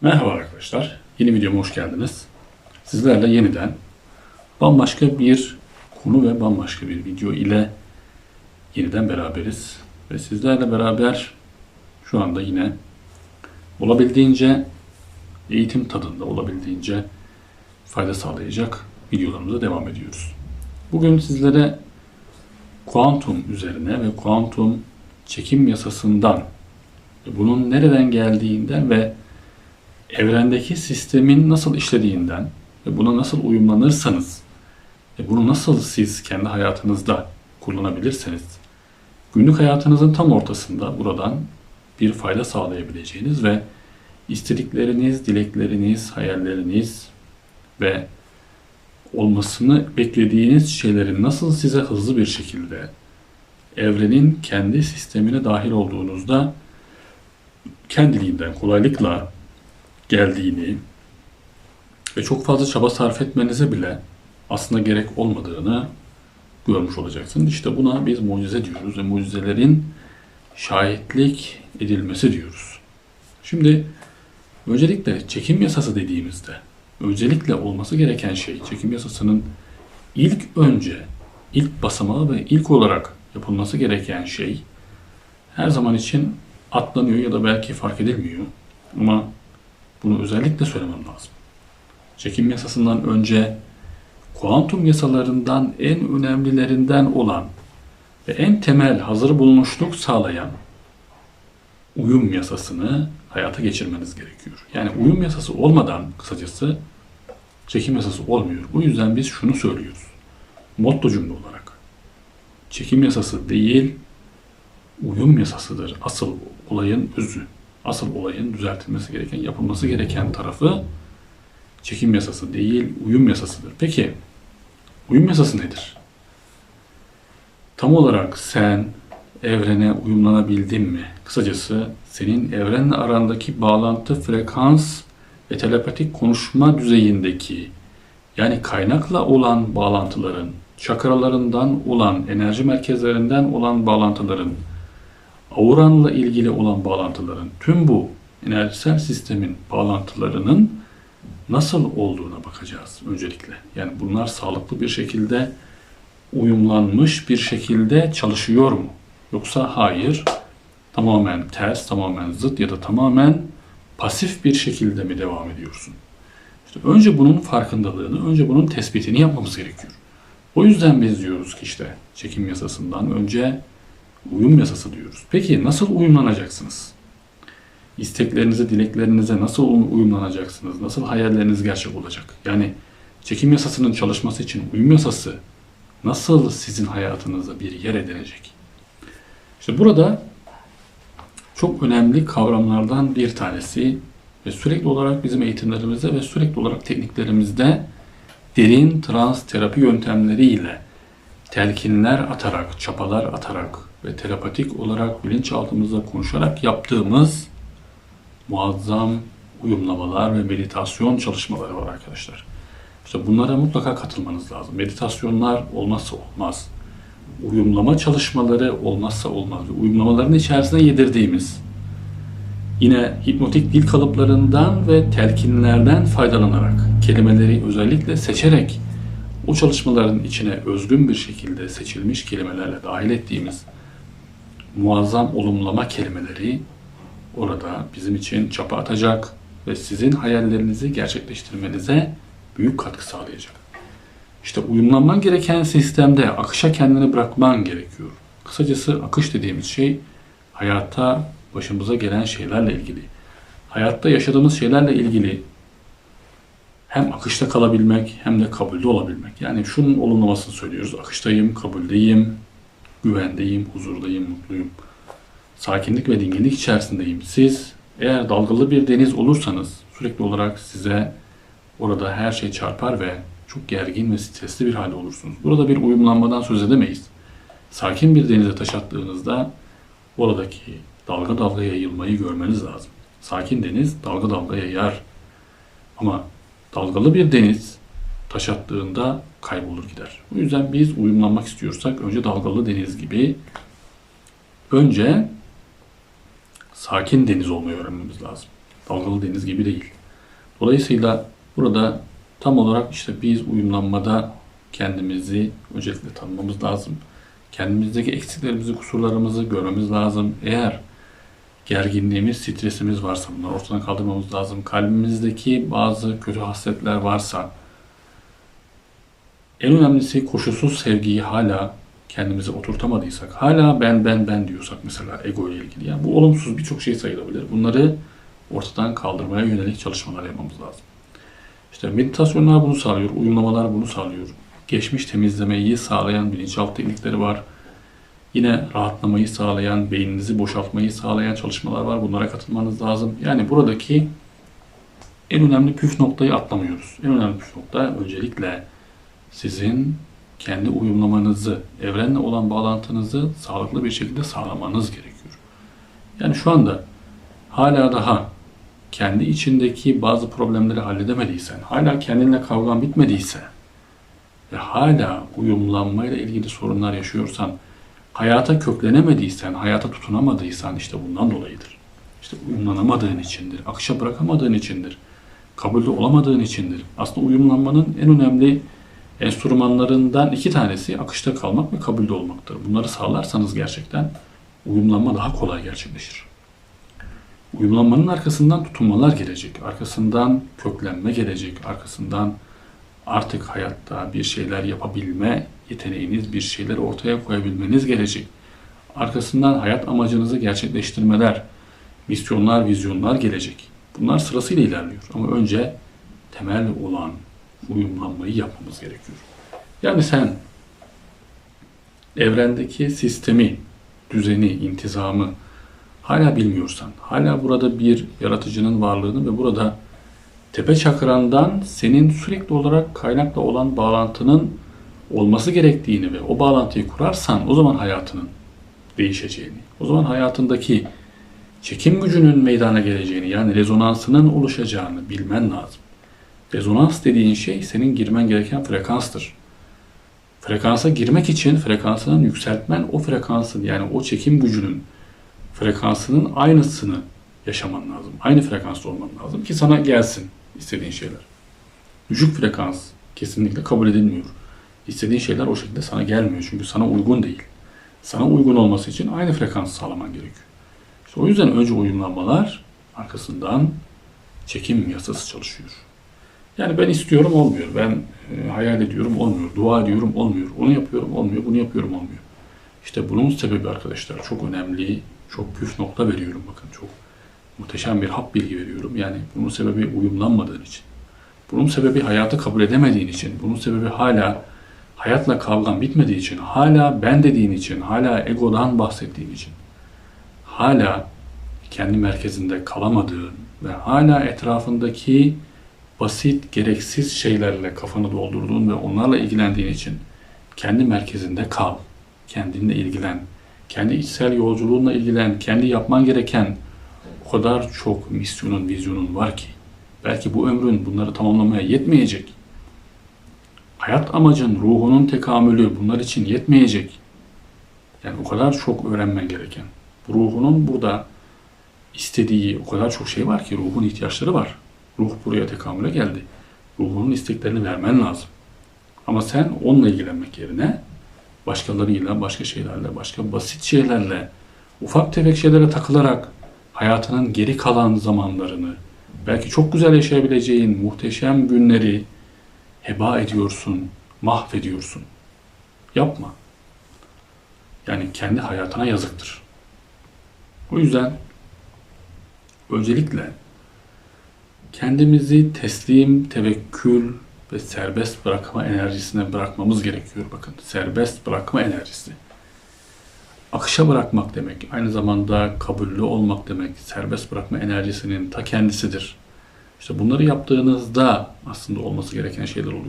Merhaba arkadaşlar. Yeni videoma hoş geldiniz. Sizlerle yeniden bambaşka bir konu ve bambaşka bir video ile yeniden beraberiz. Ve sizlerle beraber şu anda yine olabildiğince eğitim tadında, olabildiğince fayda sağlayacak videolarımıza devam ediyoruz. Bugün sizlere kuantum üzerine ve kuantum çekim yasasından bunun nereden geldiğinden ve evrendeki sistemin nasıl işlediğinden ve buna nasıl uyumlanırsanız ve bunu nasıl siz kendi hayatınızda kullanabilirseniz günlük hayatınızın tam ortasında buradan bir fayda sağlayabileceğiniz ve istedikleriniz, dilekleriniz, hayalleriniz ve olmasını beklediğiniz şeylerin nasıl size hızlı bir şekilde evrenin kendi sistemine dahil olduğunuzda kendiliğinden kolaylıkla geldiğini ve çok fazla çaba sarf etmenize bile aslında gerek olmadığını görmüş olacaksınız. İşte buna biz mucize diyoruz ve mucizelerin şahitlik edilmesi diyoruz. Şimdi öncelikle çekim yasası dediğimizde öncelikle olması gereken şey çekim yasasının ilk önce ilk basamağı ve ilk olarak yapılması gereken şey her zaman için atlanıyor ya da belki fark edilmiyor. Ama bunu özellikle söylemem lazım. Çekim yasasından önce kuantum yasalarından en önemlilerinden olan ve en temel hazır bulunuşluk sağlayan uyum yasasını hayata geçirmeniz gerekiyor. Yani uyum yasası olmadan kısacası çekim yasası olmuyor. Bu yüzden biz şunu söylüyoruz. Motto cümle olarak. Çekim yasası değil, uyum yasasıdır. Asıl olayın özü. Asıl olayın düzeltilmesi gereken, yapılması gereken tarafı çekim yasası değil, uyum yasasıdır. Peki, uyum yasası nedir? Tam olarak sen evrene uyumlanabildin mi? Kısacası senin evrenle arandaki bağlantı, frekans ve telepatik konuşma düzeyindeki yani kaynakla olan bağlantıların, çakralarından olan, enerji merkezlerinden olan bağlantıların, auranla ilgili olan bağlantıların, tüm bu enerjisel sistemin bağlantılarının nasıl olduğuna bakacağız öncelikle. Yani bunlar sağlıklı bir şekilde uyumlanmış bir şekilde çalışıyor mu? Yoksa hayır, tamamen ters, tamamen zıt ya da tamamen pasif bir şekilde mi devam ediyorsun? İşte önce bunun farkındalığını, önce bunun tespitini yapmamız gerekiyor. O yüzden biz diyoruz ki işte çekim yasasından önce uyum yasası diyoruz. Peki nasıl uyumlanacaksınız? İsteklerinize, dileklerinize nasıl uyumlanacaksınız? Nasıl hayalleriniz gerçek olacak? Yani çekim yasasının çalışması için uyum yasası nasıl sizin hayatınızda bir yer edinecek? İşte burada çok önemli kavramlardan bir tanesi ve sürekli olarak bizim eğitimlerimizde ve sürekli olarak tekniklerimizde derin trans terapi yöntemleriyle telkinler atarak, çapalar atarak ve telepatik olarak bilinçaltımızda konuşarak yaptığımız muazzam uyumlamalar ve meditasyon çalışmaları var arkadaşlar. İşte bunlara mutlaka katılmanız lazım. Meditasyonlar olmazsa olmaz. Uyumlama çalışmaları olmazsa olmaz. Uyumlamaların içerisine yedirdiğimiz yine hipnotik dil kalıplarından ve telkinlerden faydalanarak kelimeleri özellikle seçerek o çalışmaların içine özgün bir şekilde seçilmiş kelimelerle dahil ettiğimiz muazzam olumlama kelimeleri orada bizim için çapa atacak ve sizin hayallerinizi gerçekleştirmenize büyük katkı sağlayacak. İşte uyumlanman gereken sistemde akışa kendini bırakman gerekiyor. Kısacası akış dediğimiz şey hayatta başımıza gelen şeylerle ilgili. Hayatta yaşadığımız şeylerle ilgili hem akışta kalabilmek hem de kabulde olabilmek. Yani şunun olumlamasını söylüyoruz. Akıştayım, kabuldeyim, güvendeyim, huzurdayım, mutluyum. Sakinlik ve dinginlik içerisindeyim. Siz eğer dalgalı bir deniz olursanız sürekli olarak size orada her şey çarpar ve çok gergin ve stresli bir halde olursunuz. Burada bir uyumlanmadan söz edemeyiz. Sakin bir denize taş attığınızda oradaki dalga dalga yayılmayı görmeniz lazım. Sakin deniz dalga dalga yayar. Ama dalgalı bir deniz taş attığında kaybolur gider. O yüzden biz uyumlanmak istiyorsak önce dalgalı deniz gibi önce sakin deniz olmayı öğrenmemiz lazım. Dalgalı deniz gibi değil. Dolayısıyla burada tam olarak işte biz uyumlanmada kendimizi öncelikle tanımamız lazım. Kendimizdeki eksiklerimizi, kusurlarımızı görmemiz lazım. Eğer gerginliğimiz, stresimiz varsa bunları ortadan kaldırmamız lazım. Kalbimizdeki bazı kötü hasletler varsa en önemlisi koşulsuz sevgiyi hala kendimize oturtamadıysak, hala ben ben ben diyorsak mesela ego ile ilgili. Yani bu olumsuz birçok şey sayılabilir. Bunları ortadan kaldırmaya yönelik çalışmalar yapmamız lazım. İşte meditasyonlar bunu sağlıyor, uyumlamalar bunu sağlıyor. Geçmiş temizlemeyi sağlayan bilinçaltı teknikleri var. Yine rahatlamayı sağlayan, beyninizi boşaltmayı sağlayan çalışmalar var. Bunlara katılmanız lazım. Yani buradaki en önemli püf noktayı atlamıyoruz. En önemli püf nokta öncelikle sizin kendi uyumlamanızı, evrenle olan bağlantınızı sağlıklı bir şekilde sağlamanız gerekiyor. Yani şu anda hala daha kendi içindeki bazı problemleri halledemediysen, hala kendinle kavgan bitmediyse ve hala uyumlanmayla ilgili sorunlar yaşıyorsan, hayata köklenemediysen, hayata tutunamadıysan işte bundan dolayıdır. İşte uyumlanamadığın içindir, akışa bırakamadığın içindir, kabulde olamadığın içindir. Aslında uyumlanmanın en önemli enstrümanlarından iki tanesi akışta kalmak ve kabulde olmaktır. Bunları sağlarsanız gerçekten uyumlanma daha kolay gerçekleşir. Uyumlanmanın arkasından tutunmalar gelecek, arkasından köklenme gelecek, arkasından artık hayatta bir şeyler yapabilme yeteneğiniz, bir şeyler ortaya koyabilmeniz gelecek. Arkasından hayat amacınızı gerçekleştirmeler, misyonlar, vizyonlar gelecek. Bunlar sırasıyla ilerliyor ama önce temel olan uyumlanmayı yapmamız gerekiyor. Yani sen evrendeki sistemi, düzeni, intizamı hala bilmiyorsan, hala burada bir yaratıcının varlığını ve burada tepe çakrandan senin sürekli olarak kaynakla olan bağlantının olması gerektiğini ve o bağlantıyı kurarsan o zaman hayatının değişeceğini, o zaman hayatındaki çekim gücünün meydana geleceğini yani rezonansının oluşacağını bilmen lazım. Rezonans dediğin şey senin girmen gereken frekanstır. Frekansa girmek için frekansının yükseltmen o frekansın yani o çekim gücünün frekansının aynısını yaşaman lazım. Aynı frekansta olman lazım ki sana gelsin istediğin şeyler. Düşük frekans kesinlikle kabul edilmiyor. İstediğin şeyler o şekilde sana gelmiyor çünkü sana uygun değil. Sana uygun olması için aynı frekansı sağlaman gerekiyor. İşte o yüzden önce uyumlanmalar arkasından çekim yasası çalışıyor. Yani ben istiyorum olmuyor. Ben e, hayal ediyorum olmuyor. Dua ediyorum olmuyor. Onu yapıyorum olmuyor. Bunu yapıyorum olmuyor. İşte bunun sebebi arkadaşlar çok önemli, çok püf nokta veriyorum bakın. Çok muhteşem bir hap bilgi veriyorum. Yani bunun sebebi uyumlanmadığın için. Bunun sebebi hayatı kabul edemediğin için. Bunun sebebi hala hayatla kavgan bitmediği için. Hala ben dediğin için. Hala egodan bahsettiğin için. Hala kendi merkezinde kalamadığın ve hala etrafındaki basit, gereksiz şeylerle kafanı doldurduğun ve onlarla ilgilendiğin için kendi merkezinde kal. Kendinle ilgilen. Kendi içsel yolculuğunla ilgilen. Kendi yapman gereken o kadar çok misyonun, vizyonun var ki. Belki bu ömrün bunları tamamlamaya yetmeyecek. Hayat amacın, ruhunun tekamülü bunlar için yetmeyecek. Yani o kadar çok öğrenmen gereken. Ruhunun burada istediği o kadar çok şey var ki ruhun ihtiyaçları var. Ruh buraya tekamüle geldi. Ruhunun isteklerini vermen lazım. Ama sen onunla ilgilenmek yerine başkalarıyla, başka şeylerle, başka basit şeylerle, ufak tefek şeylere takılarak hayatının geri kalan zamanlarını, belki çok güzel yaşayabileceğin muhteşem günleri heba ediyorsun, mahvediyorsun. Yapma. Yani kendi hayatına yazıktır. O yüzden öncelikle kendimizi teslim, tevekkül ve serbest bırakma enerjisine bırakmamız gerekiyor. Bakın serbest bırakma enerjisi. Akışa bırakmak demek, aynı zamanda kabullü olmak demek, serbest bırakma enerjisinin ta kendisidir. İşte bunları yaptığınızda aslında olması gereken şeyler oluyor.